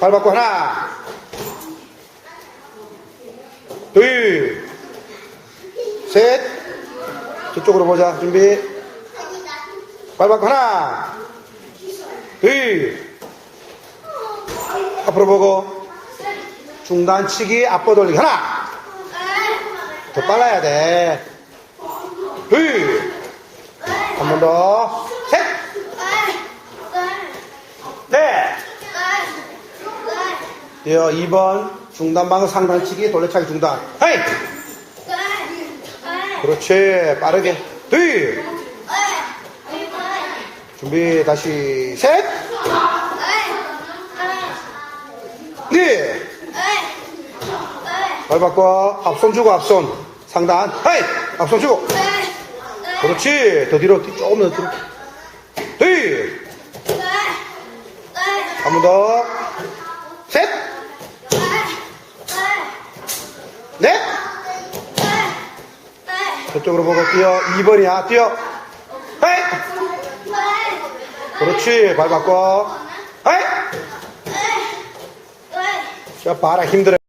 발 받고 하나, 둘, 셋. 저쪽으로 보자. 준비. 발 받고 하나, 둘. 앞으로 보고. 중단치기, 앞보 돌리기. 하나. 더 빨라야 돼. 둘. 한 번 더. 셋. 넷. 뛰어 2번. 중단방어 상단치기, 돌려차기 중단. 헤이! 그렇지. 빠르게. 둘. 준비. 다시. 셋. 넷. 발 바꿔. 앞손 주고 앞손. 상단. 헤이! 앞손 주고. 그렇지. 더 뒤로. 뒤- 조금 더 뒤로. 둘. 한번 더. 셋. 넷. 저쪽으로 보고 뛰어. 2번이야. 뛰어. 헤이! 그렇지. 발 바꿔. 헤이! 자, 봐라. 힘들어.